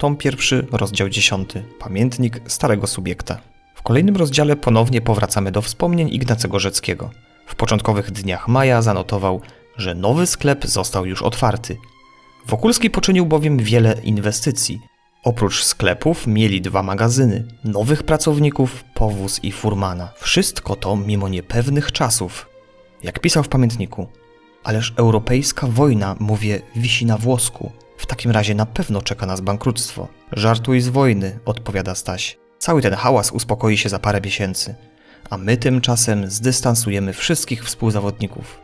tom pierwszy, rozdział 10. Pamiętnik starego subiekta. W kolejnym rozdziale ponownie powracamy do wspomnień Ignacego Rzeckiego. W początkowych dniach maja zanotował, że nowy sklep został już otwarty. Wokulski poczynił bowiem wiele inwestycji. Oprócz sklepów mieli dwa magazyny, nowych pracowników, powóz i furmana. Wszystko to mimo niepewnych czasów. Jak pisał w pamiętniku, Ależ europejska wojna, mówię, wisi na włosku. W takim razie na pewno czeka nas bankructwo. Żartuj z wojny, odpowiada Staś. Cały ten hałas uspokoi się za parę miesięcy. A my tymczasem zdystansujemy wszystkich współzawodników.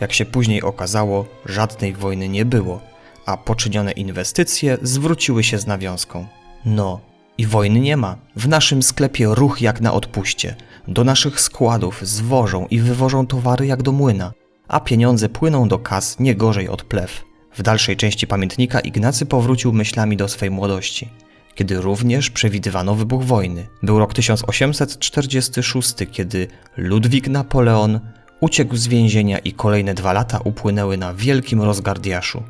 Jak się później okazało, żadnej wojny nie było, a poczynione inwestycje zwróciły się z nawiązką. No, i wojny nie ma. W naszym sklepie ruch jak na odpuście. Do naszych składów zwożą i wywożą towary jak do młyna a pieniądze płyną do kas nie gorzej od plew. W dalszej części pamiętnika Ignacy powrócił myślami do swej młodości, kiedy również przewidywano wybuch wojny. Był rok 1846, kiedy Ludwik Napoleon uciekł z więzienia i kolejne dwa lata upłynęły na wielkim rozgardiaszu.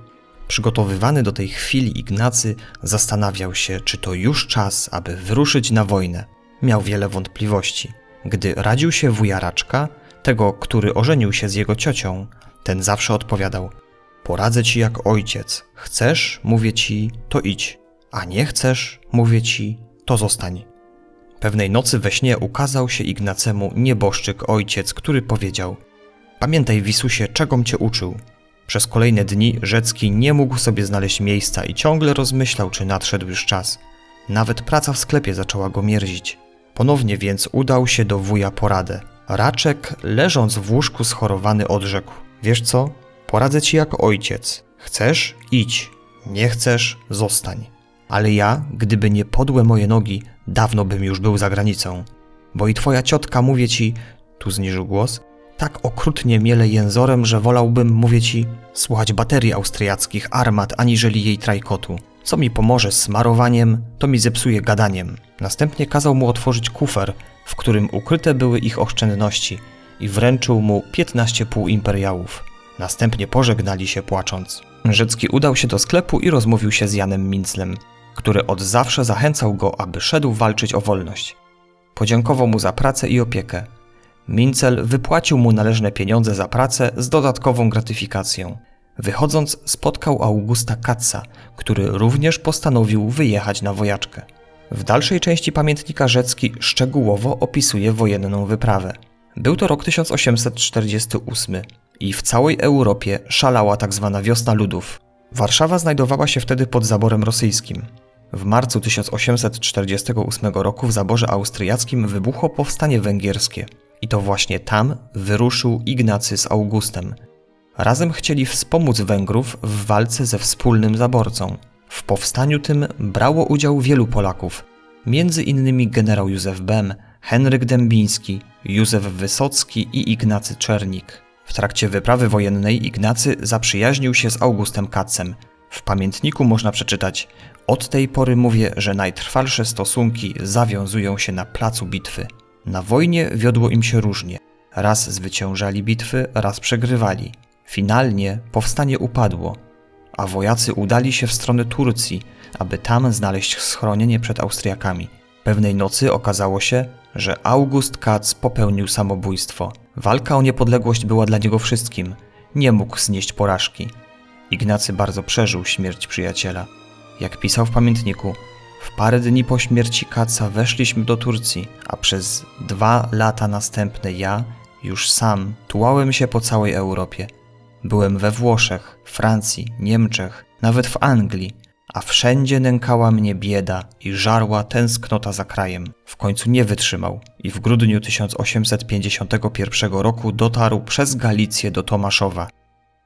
Przygotowywany do tej chwili Ignacy zastanawiał się, czy to już czas, aby wyruszyć na wojnę. Miał wiele wątpliwości. Gdy radził się wujaraczka, tego, który ożenił się z jego ciocią, ten zawsze odpowiadał: Poradzę ci jak ojciec. Chcesz, mówię ci, to idź, a nie chcesz, mówię ci, to zostań. Pewnej nocy we śnie ukazał się Ignacemu nieboszczyk ojciec, który powiedział: Pamiętaj, Wisusie, czegom cię uczył. Przez kolejne dni Rzecki nie mógł sobie znaleźć miejsca i ciągle rozmyślał, czy nadszedł już czas. Nawet praca w sklepie zaczęła go mierzić. Ponownie więc udał się do wuja poradę. Raczek, leżąc w łóżku schorowany, odrzekł: Wiesz co? Poradzę ci jak ojciec. Chcesz? Idź. Nie chcesz? Zostań. Ale ja, gdyby nie podłe moje nogi, dawno bym już był za granicą. Bo i twoja ciotka, mówię ci, tu zniżył głos, tak okrutnie miele jęzorem, że wolałbym, mówię ci, słuchać baterii austriackich armat, aniżeli jej trajkotu. Co mi pomoże smarowaniem, to mi zepsuje gadaniem. Następnie kazał mu otworzyć kufer, w którym ukryte były ich oszczędności i wręczył mu 15 półimperiałów. Następnie pożegnali się płacząc. Rzecki udał się do sklepu i rozmówił się z Janem Minclem, który od zawsze zachęcał go, aby szedł walczyć o wolność. Podziękował mu za pracę i opiekę. Mincel wypłacił mu należne pieniądze za pracę z dodatkową gratyfikacją. Wychodząc, spotkał Augusta Katza, który również postanowił wyjechać na wojaczkę. W dalszej części pamiętnika Rzecki szczegółowo opisuje wojenną wyprawę. Był to rok 1848 i w całej Europie szalała tzw. Tak wiosna ludów. Warszawa znajdowała się wtedy pod zaborem rosyjskim. W marcu 1848 roku w zaborze austriackim wybuchło powstanie węgierskie i to właśnie tam wyruszył Ignacy z Augustem. Razem chcieli wspomóc Węgrów w walce ze wspólnym zaborcą. W powstaniu tym brało udział wielu Polaków, między innymi generał Józef Bem, Henryk Dębiński, Józef Wysocki i Ignacy Czernik. W trakcie wyprawy wojennej Ignacy zaprzyjaźnił się z Augustem Katzem. W pamiętniku można przeczytać: Od tej pory mówię, że najtrwalsze stosunki zawiązują się na placu bitwy. Na wojnie wiodło im się różnie. Raz zwyciężali bitwy, raz przegrywali. Finalnie powstanie upadło, a wojacy udali się w stronę Turcji, aby tam znaleźć schronienie przed Austriakami. Pewnej nocy okazało się, że August Katz popełnił samobójstwo. Walka o niepodległość była dla niego wszystkim. Nie mógł znieść porażki. Ignacy bardzo przeżył śmierć przyjaciela. Jak pisał w pamiętniku, w parę dni po śmierci Katza weszliśmy do Turcji, a przez dwa lata następne ja, już sam, tułałem się po całej Europie. Byłem we Włoszech, Francji, Niemczech, nawet w Anglii, a wszędzie nękała mnie bieda i żarła tęsknota za krajem. W końcu nie wytrzymał i w grudniu 1851 roku dotarł przez Galicję do Tomaszowa.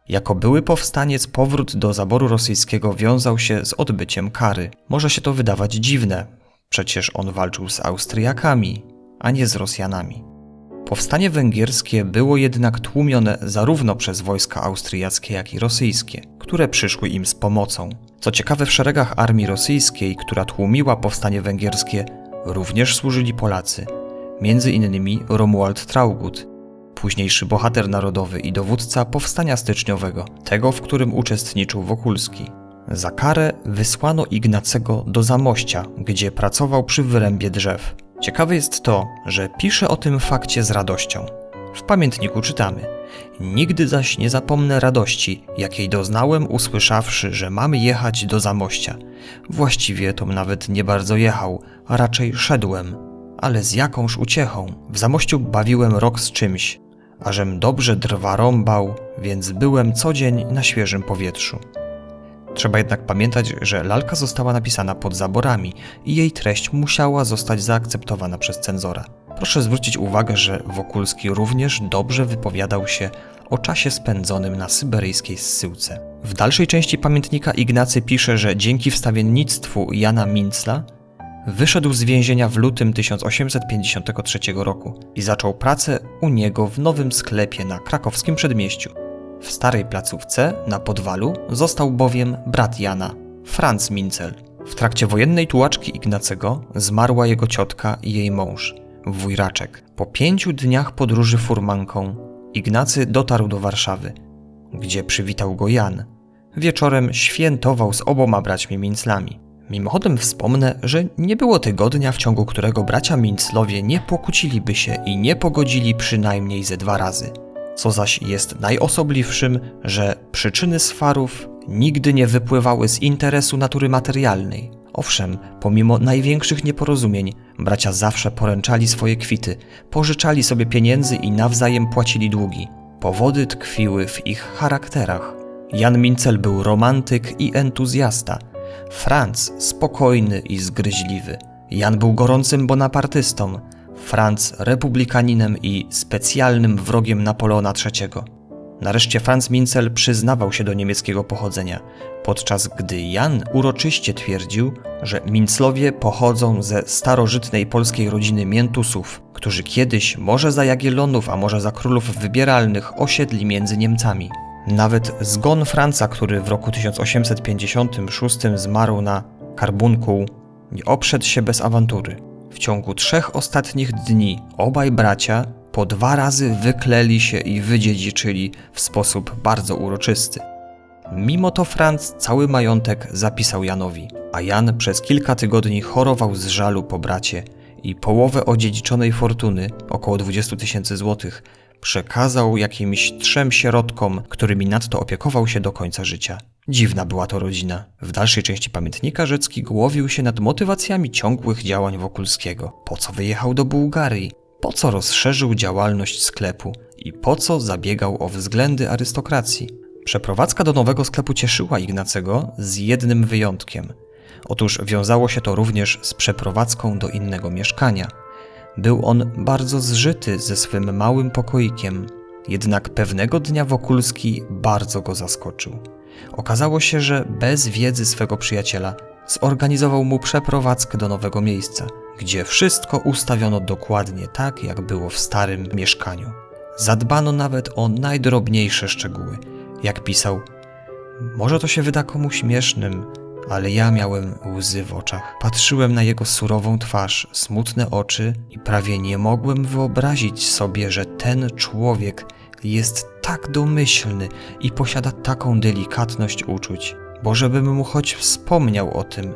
Jako były powstaniec powrót do zaboru rosyjskiego wiązał się z odbyciem kary. Może się to wydawać dziwne, przecież on walczył z Austriakami, a nie z Rosjanami. Powstanie węgierskie było jednak tłumione zarówno przez wojska austriackie, jak i rosyjskie, które przyszły im z pomocą. Co ciekawe, w szeregach armii rosyjskiej, która tłumiła powstanie węgierskie, również służyli Polacy, między innymi Romuald Traugut, późniejszy bohater narodowy i dowódca powstania styczniowego, tego, w którym uczestniczył Wokulski. Za karę wysłano Ignacego do Zamościa, gdzie pracował przy wyrębie drzew. Ciekawe jest to, że pisze o tym fakcie z radością. W pamiętniku czytamy: Nigdy zaś nie zapomnę radości, jakiej doznałem, usłyszawszy, że mamy jechać do Zamościa. Właściwie to nawet nie bardzo jechał, a raczej szedłem. Ale z jakąż uciechą. W Zamościu bawiłem rok z czymś, ażem dobrze drwa rąbał, więc byłem co dzień na świeżym powietrzu. Trzeba jednak pamiętać, że lalka została napisana pod zaborami i jej treść musiała zostać zaakceptowana przez cenzora. Proszę zwrócić uwagę, że Wokulski również dobrze wypowiadał się o czasie spędzonym na syberyjskiej zsyłce. W dalszej części pamiętnika Ignacy pisze, że dzięki wstawiennictwu Jana Mincla wyszedł z więzienia w lutym 1853 roku i zaczął pracę u niego w nowym sklepie na krakowskim przedmieściu. W starej placówce na Podwalu został bowiem brat Jana, Franz Mincel. W trakcie wojennej tułaczki Ignacego zmarła jego ciotka i jej mąż, wuj Raczek. Po pięciu dniach podróży furmanką Ignacy dotarł do Warszawy, gdzie przywitał go Jan. Wieczorem świętował z oboma braćmi Minclami. Mimochodem wspomnę, że nie było tygodnia, w ciągu którego bracia Minclowie nie pokłóciliby się i nie pogodzili przynajmniej ze dwa razy. Co zaś jest najosobliwszym, że przyczyny swarów nigdy nie wypływały z interesu natury materialnej. Owszem, pomimo największych nieporozumień, bracia zawsze poręczali swoje kwity, pożyczali sobie pieniędzy i nawzajem płacili długi. Powody tkwiły w ich charakterach. Jan Mincel był romantyk i entuzjasta, Franz spokojny i zgryźliwy. Jan był gorącym bonapartystą, Franz republikaninem i specjalnym wrogiem Napoleona III. Nareszcie Franz Mincel przyznawał się do niemieckiego pochodzenia, podczas gdy Jan uroczyście twierdził, że Minclowie pochodzą ze starożytnej polskiej rodziny Miętusów, którzy kiedyś, może za Jagiellonów, a może za królów wybieralnych, osiedli między Niemcami. Nawet zgon Franca, który w roku 1856 zmarł na karbunkuł, nie obszedł się bez awantury. W ciągu trzech ostatnich dni obaj bracia po dwa razy wykleli się i wydziedziczyli w sposób bardzo uroczysty. Mimo to Franz cały majątek zapisał Janowi, a Jan przez kilka tygodni chorował z żalu po bracie i połowę odziedziczonej fortuny, około 20 tysięcy złotych, przekazał jakimś trzem sierotkom, którymi nadto opiekował się do końca życia. Dziwna była to rodzina. W dalszej części pamiętnika Rzecki głowił się nad motywacjami ciągłych działań Wokulskiego. Po co wyjechał do Bułgarii? Po co rozszerzył działalność sklepu? I po co zabiegał o względy arystokracji? Przeprowadzka do nowego sklepu cieszyła Ignacego z jednym wyjątkiem. Otóż wiązało się to również z przeprowadzką do innego mieszkania. Był on bardzo zżyty ze swym małym pokoikiem, jednak pewnego dnia Wokulski bardzo go zaskoczył. Okazało się, że bez wiedzy swego przyjaciela zorganizował mu przeprowadzkę do nowego miejsca, gdzie wszystko ustawiono dokładnie tak, jak było w starym mieszkaniu. Zadbano nawet o najdrobniejsze szczegóły. Jak pisał, może to się wyda komu śmiesznym, ale ja miałem łzy w oczach. Patrzyłem na jego surową twarz, smutne oczy i prawie nie mogłem wyobrazić sobie, że ten człowiek jest tak domyślny i posiada taką delikatność uczuć, bo żebym mu choć wspomniał o tym,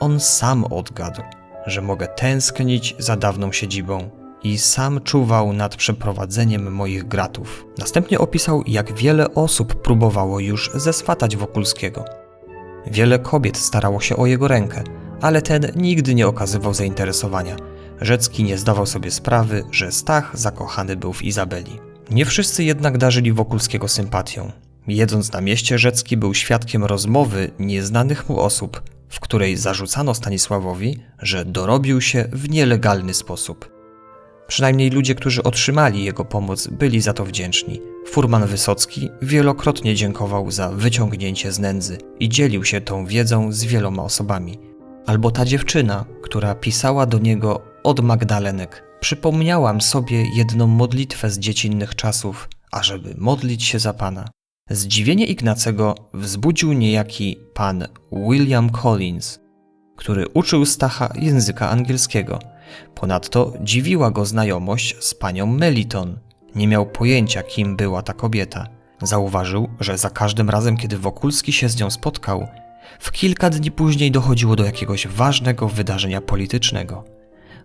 on sam odgadł, że mogę tęsknić za dawną siedzibą i sam czuwał nad przeprowadzeniem moich gratów. Następnie opisał, jak wiele osób próbowało już zeswatać Wokulskiego. Wiele kobiet starało się o jego rękę, ale ten nigdy nie okazywał zainteresowania. Rzecki nie zdawał sobie sprawy, że Stach zakochany był w Izabeli. Nie wszyscy jednak darzyli Wokulskiego sympatią. Jedząc na mieście, Rzecki był świadkiem rozmowy nieznanych mu osób, w której zarzucano Stanisławowi, że dorobił się w nielegalny sposób. Przynajmniej ludzie, którzy otrzymali jego pomoc, byli za to wdzięczni. Furman Wysocki wielokrotnie dziękował za wyciągnięcie z nędzy i dzielił się tą wiedzą z wieloma osobami. Albo ta dziewczyna, która pisała do niego od Magdalenek. Przypomniałam sobie jedną modlitwę z dziecinnych czasów, ażeby modlić się za Pana. Zdziwienie Ignacego wzbudził niejaki pan William Collins, który uczył Stacha języka angielskiego. Ponadto dziwiła go znajomość z panią Meliton. Nie miał pojęcia, kim była ta kobieta. Zauważył, że za każdym razem, kiedy Wokulski się z nią spotkał, W kilka dni później dochodziło do jakiegoś ważnego wydarzenia politycznego.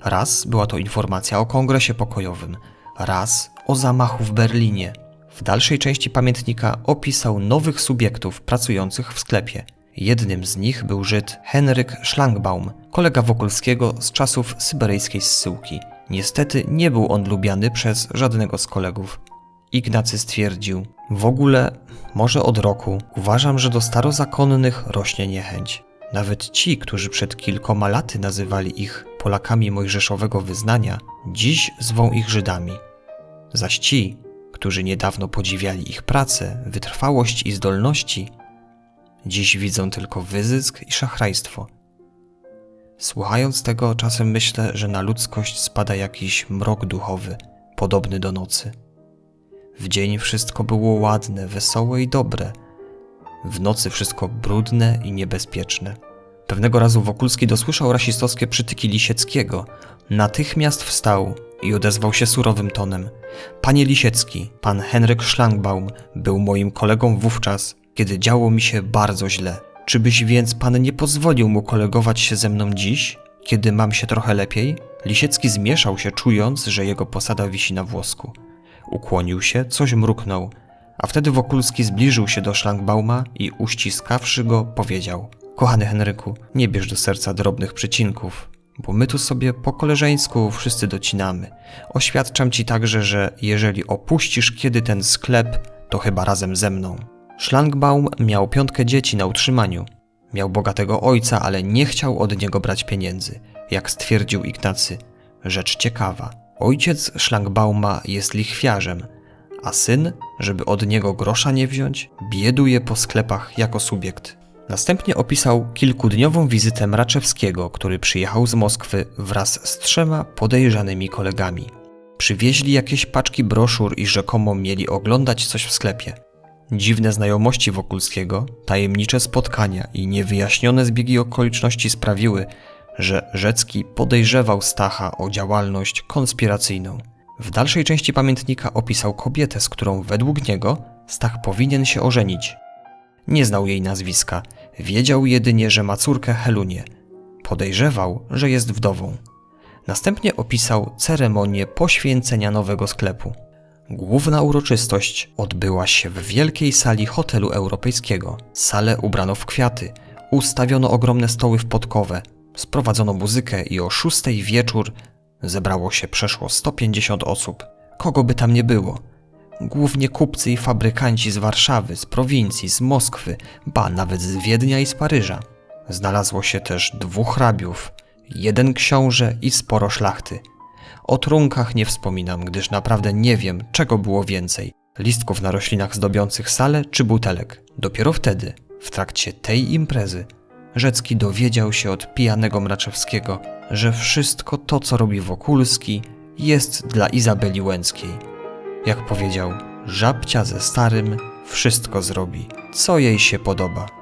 Raz była to informacja o kongresie pokojowym, raz o zamachu w Berlinie. W dalszej części pamiętnika opisał nowych subiektów pracujących w sklepie. Jednym z nich był Żyd Henryk Schlangbaum, kolega Wokulskiego z czasów syberyjskiej zsyłki. Niestety nie był on lubiany przez żadnego z kolegów. Ignacy stwierdził: W ogóle, może od roku, uważam, że do starozakonnych rośnie niechęć. Nawet ci, którzy przed kilkoma laty nazywali ich Polakami mojżeszowego wyznania, dziś zwą ich Żydami. Zaś ci, którzy niedawno podziwiali ich pracę, wytrwałość i zdolności, dziś widzą tylko wyzysk i szachrajstwo. Słuchając tego, czasem myślę, że na ludzkość spada jakiś mrok duchowy, podobny do nocy. W dzień wszystko było ładne, wesołe i dobre. W nocy wszystko brudne i niebezpieczne. Pewnego razu Wokulski dosłyszał rasistowskie przytyki Lisieckiego. Natychmiast wstał i odezwał się surowym tonem. Panie Lisiecki, pan Henryk Schlangbaum był moim kolegą wówczas, kiedy działo mi się bardzo źle. Czybyś więc pan nie pozwolił mu kolegować się ze mną dziś, kiedy mam się trochę lepiej? Lisiecki zmieszał się, czując, że jego posada wisi na włosku. Ukłonił się, coś mruknął, a wtedy Wokulski zbliżył się do Szlangbauma i uściskawszy go, powiedział: Kochany Henryku, nie bierz do serca drobnych przycinków, bo my tu sobie po koleżeńsku wszyscy docinamy. Oświadczam ci także, że jeżeli opuścisz kiedy ten sklep, to chyba razem ze mną. Szlangbaum miał piątkę dzieci na utrzymaniu. Miał bogatego ojca, ale nie chciał od niego brać pieniędzy. Jak stwierdził Ignacy, rzecz ciekawa. Ojciec Szlangbauma jest lichwiarzem, a syn, żeby od niego grosza nie wziąć, bieduje po sklepach jako subiekt. Następnie opisał kilkudniową wizytę Mraczewskiego, który przyjechał z Moskwy wraz z trzema podejrzanymi kolegami. Przywieźli jakieś paczki broszur i rzekomo mieli oglądać coś w sklepie. Dziwne znajomości Wokulskiego, tajemnicze spotkania i niewyjaśnione zbiegi okoliczności sprawiły, że Rzecki podejrzewał Stacha o działalność konspiracyjną. W dalszej części pamiętnika opisał kobietę, z którą według niego Stach powinien się ożenić. Nie znał jej nazwiska, wiedział jedynie, że ma córkę Helunię. Podejrzewał, że jest wdową. Następnie opisał ceremonię poświęcenia nowego sklepu. Główna uroczystość odbyła się w wielkiej sali hotelu europejskiego. Salę ubrano w kwiaty, ustawiono ogromne stoły w podkowę, sprowadzono muzykę i o szóstej wieczór zebrało się przeszło 150 osób. Kogo by tam nie było? Głównie kupcy i fabrykanci z Warszawy, z prowincji, z Moskwy, ba nawet z Wiednia i z Paryża. Znalazło się też dwóch hrabiów, jeden książę i sporo szlachty. O trunkach nie wspominam, gdyż naprawdę nie wiem, czego było więcej. Listków na roślinach zdobiących salę czy butelek. Dopiero wtedy, w trakcie tej imprezy, Rzecki dowiedział się od pijanego Mraczewskiego, że wszystko to, co robi Wokulski, jest dla Izabeli Łęckiej. Jak powiedział, żabcia ze starym wszystko zrobi, co jej się podoba.